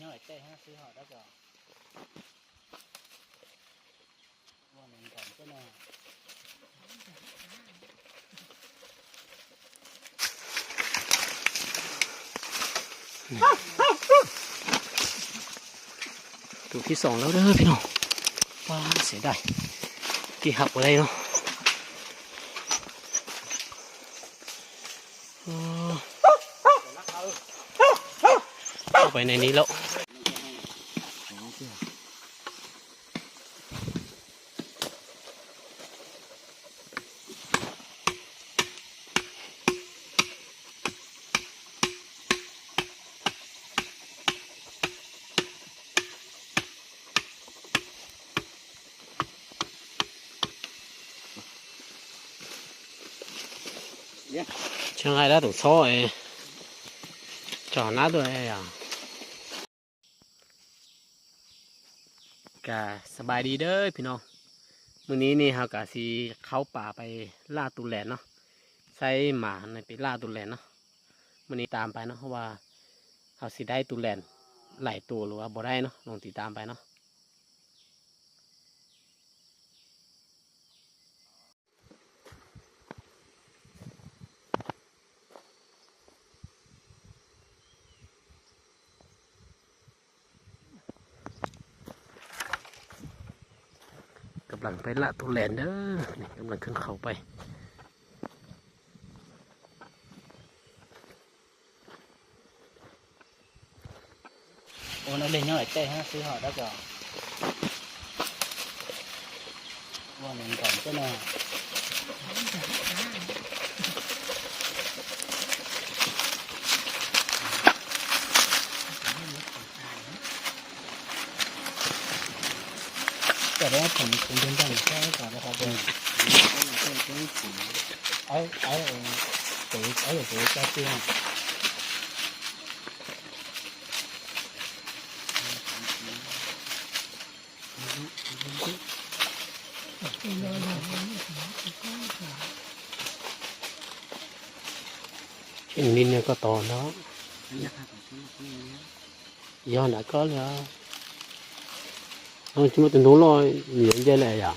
nhỏ lại tê ha อ ư họ đó rồi qua mình còn cái nào ดูที่สองแล้วเด้อพี่น้องว้าเสียดายที่หักอะไรเนาะเข้าไปในนี้แล้วช chẳng a ต đã โซ่เอจอดน้า t r ว i อ y à cả สบายดีเด้อพี่น้องมื่อนี้นี่ฮากะซีเข้าป่าไปล่าตุแหลนเนาะใช้หมาในไปล่าตุแหลนเนาะมื่อนี้ตามไปเนาะเพราะว่าเขาสิได้ตุแหลนหลายตัวหรือว่าบ่ได้เนาะลองติดตามไปเนาะำลังไปละตุแลนเด้อนี่กำลังขึ้นเขาไปโอ้นเอาเลนยังไงเจ้ฮะซื้อหอดได้ก่อนว่าเงินก่อนก็น้า我同前天在你家搞的话，对，在在一起，哎哎哎，给哎有给在这样。cái nín nó có to nó do đã có rồi không chỉ một tình huống lo gì anh dây lệ à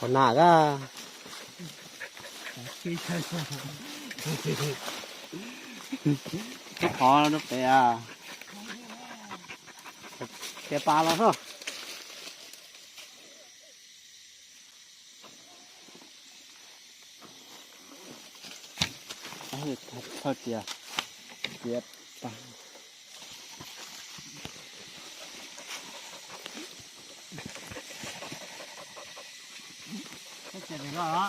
còn nà ra ทุกขอนล้วแต่แต่ปลาเราเถอะเฮ้ยทอดเจียเจียปลาเจียดีก็แน้ว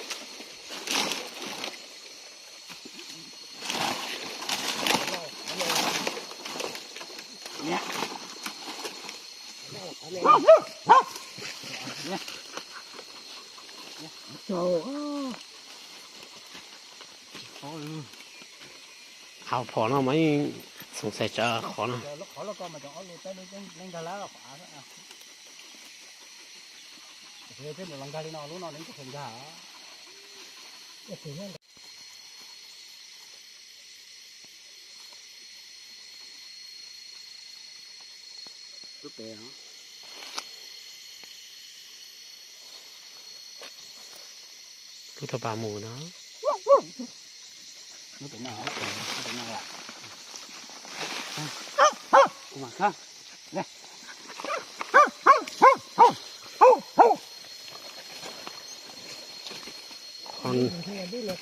เนียโ้เอาพอแล้วไหมสงสัยจะขอนะขอแล้วก็มาจะเอาลูกตลูกเล่นกันแล้วขวาเดียเพืนหลังการีนอนู้นอนนี่จะเ็นัเห rất hả, cứ thọ ba mù nó nó tỉnh nào nó tỉnh nào là mà khác đây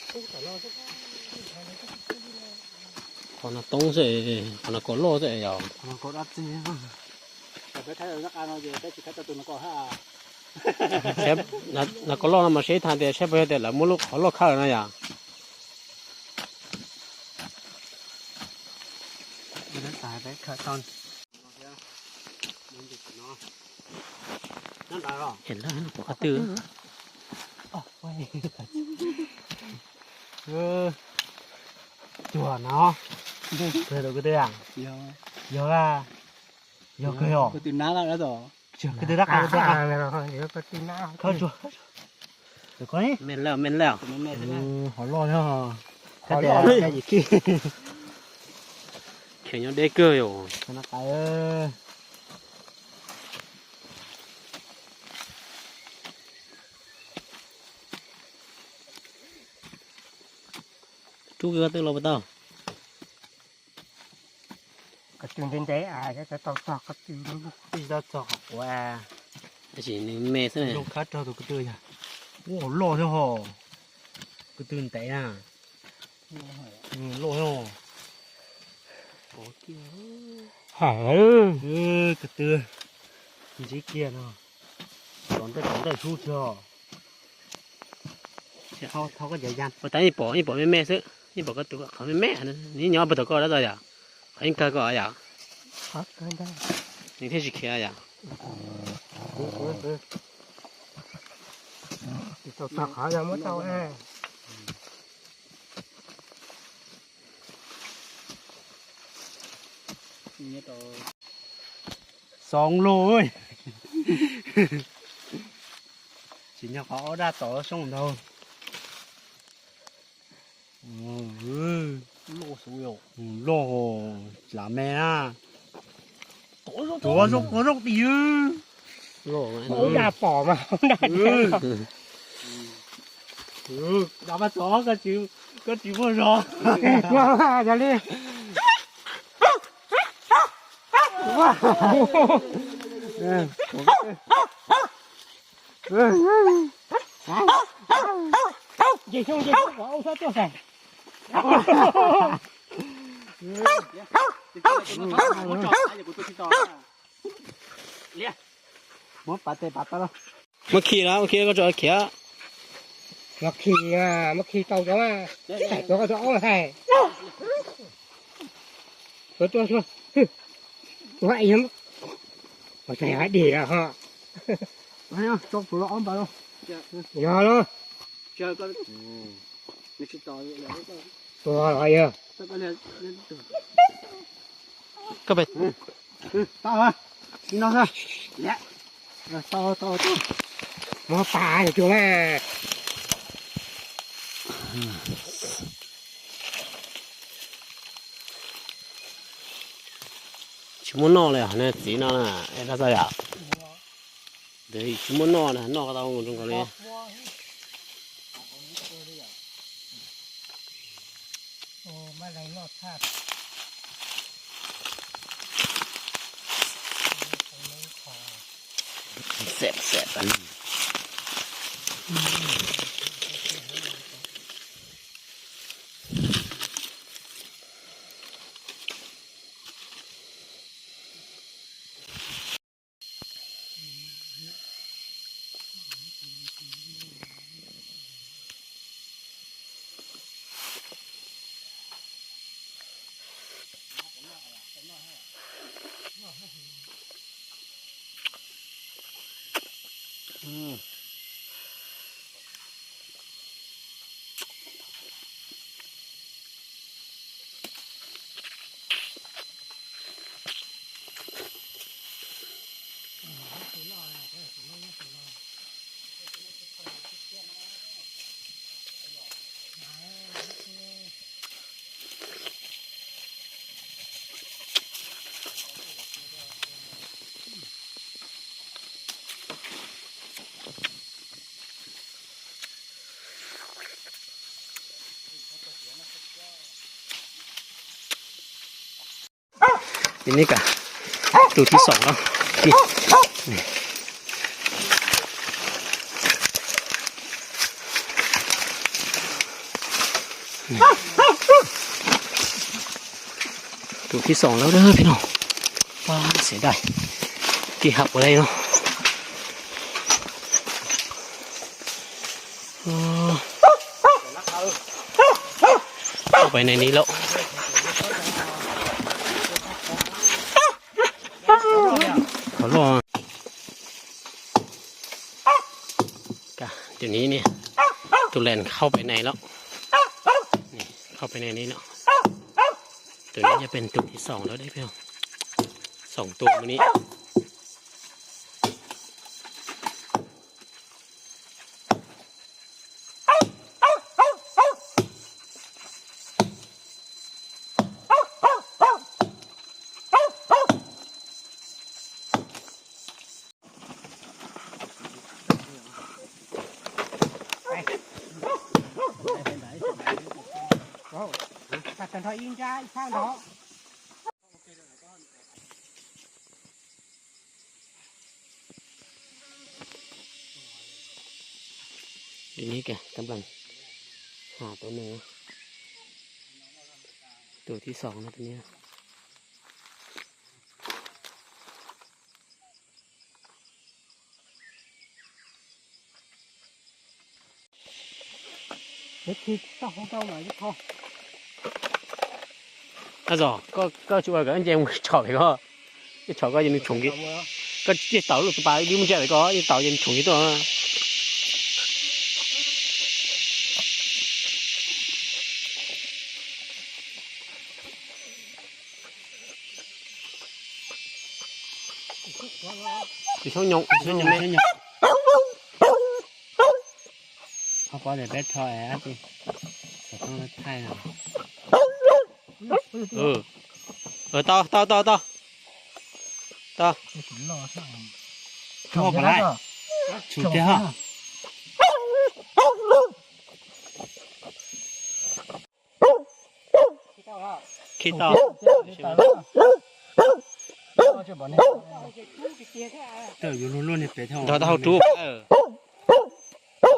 con con nó tung sẽ con nó có lô sẽ rồi con nó có đắt gì không เชฟนักนักก็ลองมาเช้ทานเดียเชฟไปเดียแล้วมุลุขอลอกข้าวนะยามันตายไปขาตอนเห็นแล้วเห็นหัวกะตืออกไปเออจั่วเนาะเธอเราก็ได้อ่งเยอะเยอะอ่ะ giờ cái họ cái tin nát ra rồi chưa cái đất cái đất cái tin nát thôi chưa được coi mệt lèo mệt lèo họ ừ, lo nhá cái đẻ cái gì kia kiểu như đế cơ rồi nó cái chú kia tới lâu bắt đầu mình bên đấy à cái cái tàu sọc cái từ nó đi ra sọc quá, cái chỉ mê thế này lúc khác cho tôi cái tươi nhá ô lò thế hò cái tươi té à ừ lò thế hò có kia hả ừ cái tươi chỉ kia nó còn tới còn tới thu chưa, sẽ thao thao cái dây gian và tại đi bỏ đi bỏ mê mê chứ đi bỏ cái tụi không mê mê nữa nhớ bắt đầu coi đó rồi à anh cơ coi à 好看的。明天去看呀。嗯嗯嗯。你到大海也没到哎。xong rồi chỉ nhà họ đã tỏ xong đâu lô số lô là mẹ à หัวลุกหัวลุกตียื้อโง่มาโอ้ยาป่อมาได้เด้อดามาสองก็จิ้มก็จิ้มรอว่าจะนี่ว้าเออเออเดี๋ยวช่วงเดี๋ยวเอาซะตัวใส่ mất bà tê bà ta đâu mất khi đó mất khi có chỗ kia mất khi à mất khi tàu đó à chạy chỗ rõ mà thầy chỗ chỗ chỗ vậy lắm mà thầy hãy đi à họ thấy không chỗ chỗ rõ bà đâu giờ luôn chờ con mình sẽ tỏ lại tôi 좋아요. các bạn tao ha nó ra dạ rồi tao tao tao nó phá được chưa mà chỉ muốn no này nè chỉ nó này em đã ra dạ đấy chỉ muốn no này no tao ngồi trong cái này บธาตุเสร็จเสร็จแล้วอีนี้กับตัวที่สองแล้วนี่ตัวที่สองแล้วเด้อพี่น้องว้าเสียดายกี่หักอะไรเนาะเข้าไปในนี้แล้วรอกะเดี๋ยวนี้เนี่ยตุเรนเข้าไปในแล้วนี่เข้าไปในนี้แล้วตัวนี้จะเป็นตัวที่สองแล้วได้เพียงสองตัววันนี้ันทอยอินจ้าข้างเนาะดีนี้แกกำลังหาตัวหนึ่งตัวที่สองนะตัวนี้เฮ็ดที่ต้องของเจ้าหน่อยนิดพอ à rồi có có chú bà cái anh em chọn phải cái chọn có gì chủng cái có cái tàu lúc bà đi muốn chạy phải cái tàu gì chủng cái đó chỉ số nhộng chỉ số nhộng này nhộng không có để bé thò á thì phải không เออเออต่อต่อต่อต่อต่อก็ได้ชุดเดียวคิดต่อเต่าอยู่รุ่นๆนี่เป็ดเท่าเท่าจู้เออ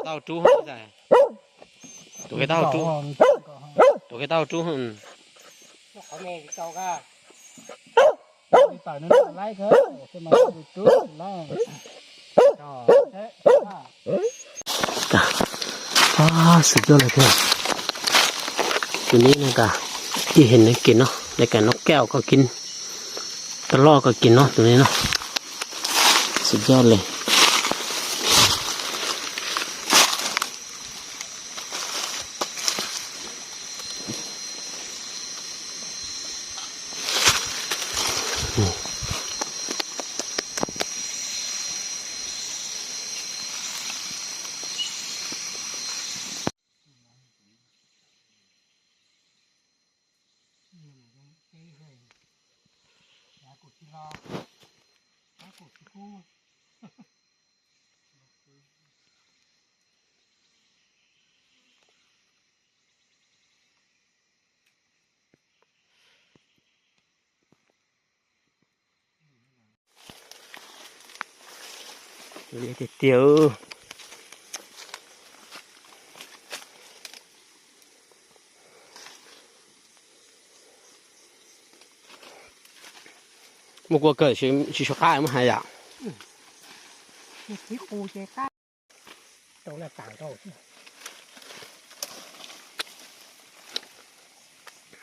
เต่าจู้เข้าใจตัวแกเต่าจู้ตัวแกเต่าจู้เอาเมฆเก้าก้าต่อนนั้นไล่เขาขึ้นมาดูดูไล่ต่อเฮ้อ้าสุดยอดเลยเพื่อนตัวนี้นะกะที่เห็นในกินเนาะในการนกแก้วก็กินตะลอก็กินเนาะตัวนี้เนาะสุดยอดเลย thế về nhà của chị lo nhà của chị cu Liệt tiêu มกว่าเกิดชิชิชค่ามหายากที้าตรงนางโต